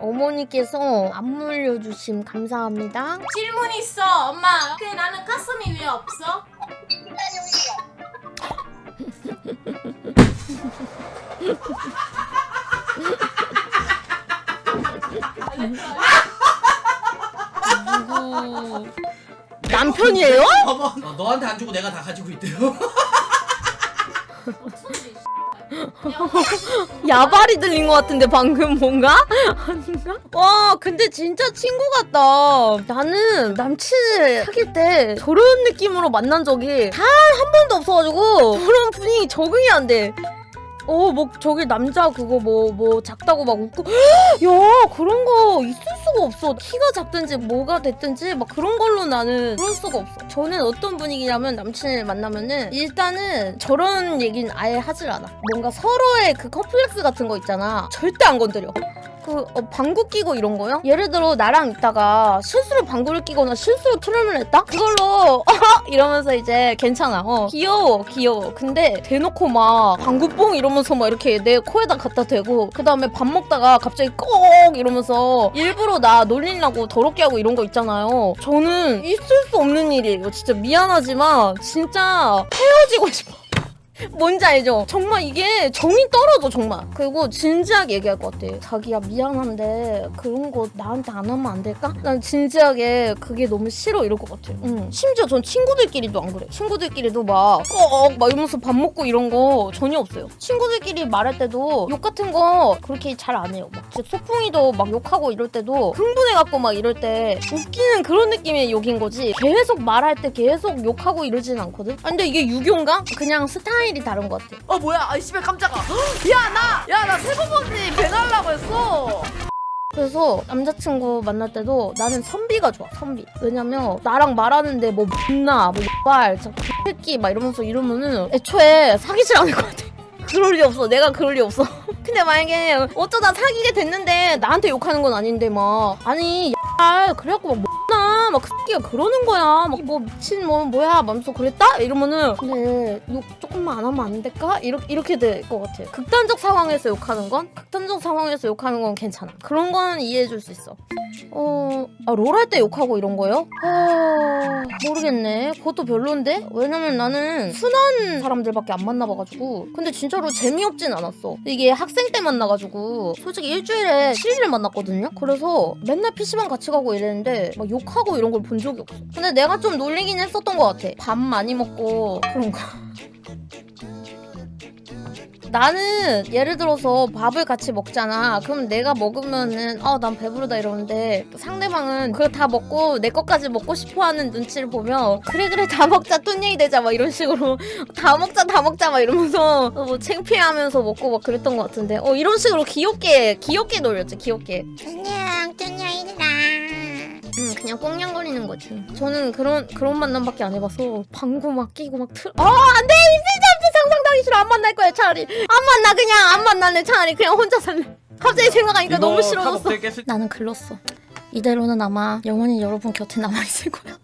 어머니께서 안 물려주심 감사합니다. 질문 있어 엄마 근데 나는 가슴이 왜 없어? 누구 남편이에요? 봐봐. 어, 너한테 안 주고 내가 다 가지고 있대요. 야발이 들린 것 같은데 방금 뭔가? 아닌가? 와 근데 진짜 친구 같다 나는 남친을 사귈 때 저런 느낌으로 만난 적이 단 한 번도 없어가지고 저런 분위기 적응이 안돼 어, 뭐, 저기 남자 그거 뭐, 뭐, 작다고 막 웃고, 야, 그런 거 있을 수가 없어. 키가 작든지 뭐가 됐든지 막 그런 걸로 나는 그럴 수가 없어. 저는 어떤 분위기냐면 남친을 만나면은 일단은 저런 얘기는 아예 하질 않아. 뭔가 서로의 그 컴플렉스 같은 거 있잖아. 절대 안 건드려. 그 어, 방구 끼고 이런 거요? 예를 들어 나랑 있다가 실수로 방구를 끼거나 실수로 트름을 했다? 그걸로 이러면서 이제 괜찮아. 어, 귀여워, 귀여워. 근데 대놓고 막 방구뽕 이러면서 막 이렇게 내 코에다 갖다 대고 그 다음에 밥 먹다가 갑자기 꼭 이러면서 일부러 나 놀리려고 더럽게 하고 이런 거 있잖아요. 저는 있을 수 없는 일이에요. 진짜 미안하지만 진짜 헤어지고 싶어. 뭔지 알죠? 정말 이게 정이 떨어져 정말 그리고 진지하게 얘기할 것 같아 자기야 미안한데 그런 거 나한테 안 하면 안 될까? 난 진지하게 그게 너무 싫어 이럴 것 같아 응. 심지어 전 친구들끼리도 안 그래 친구들끼리도 막꺽막 이러면서 밥 먹고 이런 거 전혀 없어요 친구들끼리 말할 때도 욕 같은 거 그렇게 잘 안 해요 막 소풍이도 막 욕하고 이럴 때도 흥분해갖고 막 이럴 때 웃기는 그런 느낌의 욕인 거지 계속 말할 때 계속 욕하고 이러진 않거든 아, 근데 이게 유교인가? 그냥 스타일 이 다른 것 같아. 어 뭐야? 아 씨발 깜짝아. 야 나 야 나 세범 언니 배 달라고 했어. 그래서 남자친구 만날 때도 나는 선비가 좋아 선비. 왜냐면 나랑 말하는데 뭐 못나 뭐 말, 저 새끼 막 이러면서 이러면은 애초에 사귀질 않을 것 같아. 그럴 리 없어. 내가 그럴 리 없어. 근데 만약에 어쩌다 사귀게 됐는데 나한테 욕하는 건 아닌데 막. 아니 야 그래갖고 막 못나 막그 새끼가 그러는 거야. 막 뭐 미친 뭐 뭐야 맘속 그랬다? 이러면은 근데 욕 조금만 안 하면 안 될까? 이렇게 이렇게 될 것 같아. 극단적 상황에서 욕하는 건 극단적 상황에서 욕하는 건 괜찮아 그런 건 이해해줄 수 있어 어, 아, 롤 할 때 욕하고 이런 거요? 아, 모르겠네. 그것도 별론데? 왜냐면 나는 순한 사람들밖에 안 만나봐가지고. 근데 진짜로 재미없진 않았어. 이게 학생 때 만나가지고. 솔직히 일주일에 7일을 만났거든요? 그래서 맨날 PC방 같이 가고 이랬는데, 막 욕하고 이런 걸 본 적이 없어. 근데 내가 좀 놀리긴 했었던 것 같아. 밥 많이 먹고, 그런 거. 나는 예를 들어서 밥을 같이 먹잖아. 그럼 내가 먹으면은 아난 배부르다 이러는데 상대방은 그거 다 먹고 내 것까지 먹고 싶어하는 눈치를 보면 그래 그래 다 먹자 뚠냥이 되자 막 이런 식으로 다 먹자 다 먹자 막 이러면서 어, 뭐 창피해하면서 먹고 막 그랬던 것 같은데 어 이런 식으로 귀엽게 귀엽게 놀렸지 귀엽게 안녕, 뚜냐이들아. 음 그냥 꽁냥거리는 거지. 저는 그런 그런 만남밖에 안 해봐서 방구 막 끼고 막 틀. 어 안돼 만날 거야 차라리 안 만나 그냥 안 만날래 차라리 그냥 혼자 살래. 갑자기 생각하니까 너무 싫어졌어. 나는 글렀어. 이대로는 아마 영원히 여러분 곁에 남아 있을 거야.